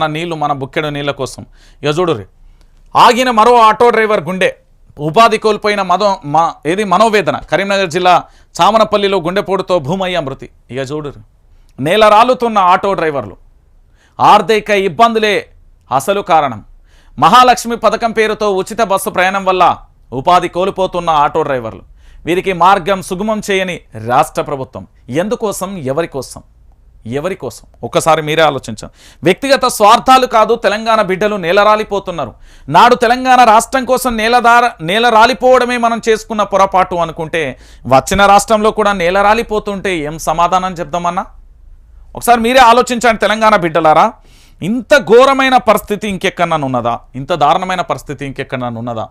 మన నీళ్ళు మన బుక్కెడు నీళ్ళ కోసం. యజుడురి ఆగిన మరో ఆటో డ్రైవర్ గుండె ఉపాధి కోల్పోయిన మదో మా ఏది మనోవేదన కరీంనగర్ జిల్లా చామనపల్లిలో గుండెపోటుతో భూమయ్య మృతి. ఇక చూడరు నేల రాలుతున్న ఆటో డ్రైవర్లు ఆర్థిక ఇబ్బందులే అసలు కారణం. మహాలక్ష్మి పథకం పేరుతో ఉచిత బస్సు ప్రయాణం వల్ల ఉపాధి కోల్పోతున్న ఆటో డ్రైవర్లు వీరికి మార్గం సుగమం చేయని రాష్ట్ర ప్రభుత్వం. ఎందుకోసం? ఎవరి కోసం ఎవరి కోసం? ఒక్కసారి మీరే ఆలోచించండి. వ్యక్తిగత స్వార్థాలు కాదు తెలంగాణ బిడ్డలు నేలరాలిపోతున్నారు. నాడు తెలంగాణ రాష్ట్రం కోసం నేలదార నేల రాలిపోవడమే మనం చేసుకున్న పొరపాటు అనుకుంటే వచ్చిన రాష్ట్రంలో కూడా నేల రాలిపోతుంటే ఏం సమాధానం చెప్దామన్నా? ఒకసారి మీరే ఆలోచించండి తెలంగాణ బిడ్డలారా. ఇంత ఘోరమైన పరిస్థితి ఇంకెక్కడన్నా ఉన్నదా? ఇంత దారుణమైన పరిస్థితి ఇంకెక్కడన్నా ఉన్నదా?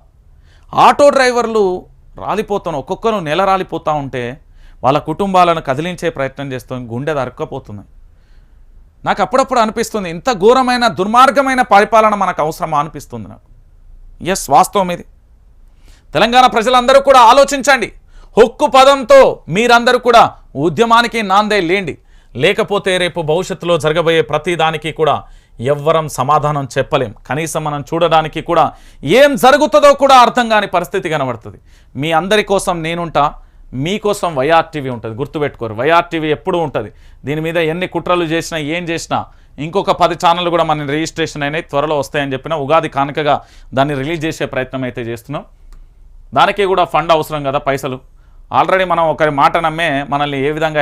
ఆటో డ్రైవర్లు రాలిపోతాను ఒక్కొక్కరు నేల రాలిపోతూ ఉంటే వాళ్ళ కుటుంబాలను కదిలించే ప్రయత్నం చేస్తూ గుండె దరక్కపోతుంది నాకు అప్పుడప్పుడు అనిపిస్తుంది ఇంత ఘోరమైన దుర్మార్గమైన పరిపాలన మనకు అవసరమా అనిపిస్తుంది నాకు. ఎస్ వాస్తవం ఇది. తెలంగాణ ప్రజలందరూ కూడా ఆలోచించండి. హొక్కు పదంతో మీరందరూ కూడా ఉద్యమానికి నాందే లేండి. లేకపోతే రేపు భవిష్యత్తులో జరగబోయే ప్రతి దానికి కూడా ఎవ్వరం సమాధానం చెప్పలేం. కనీసం మనం చూడడానికి కూడా ఏం జరుగుతుందో కూడా అర్థం కాని పరిస్థితి కనబడుతుంది. మీ అందరి కోసం నేనుంటా. మీకోసం వైఆర్ టీవీ ఉంటుంది గుర్తుపెట్టుకోరు. వైఆర్ టీవీ ఎప్పుడూ ఉంటుంది. దీని మీద ఎన్ని కుట్రలు చేసినా ఏం చేసినా ఇంకొక పది ఛానళ్ళు కూడా మన రిజిస్ట్రేషన్ అయినాయి త్వరలో వస్తాయని చెప్పిన ఉగాది కానుకగా దాన్ని రిలీజ్ చేసే ప్రయత్నం అయితే చేస్తున్నాం. దానికి కూడా ఫండ్ అవసరం కదా పైసలు. ఆల్రెడీ మనం ఒకరి మాట నమ్మే మనల్ని ఏ విధంగా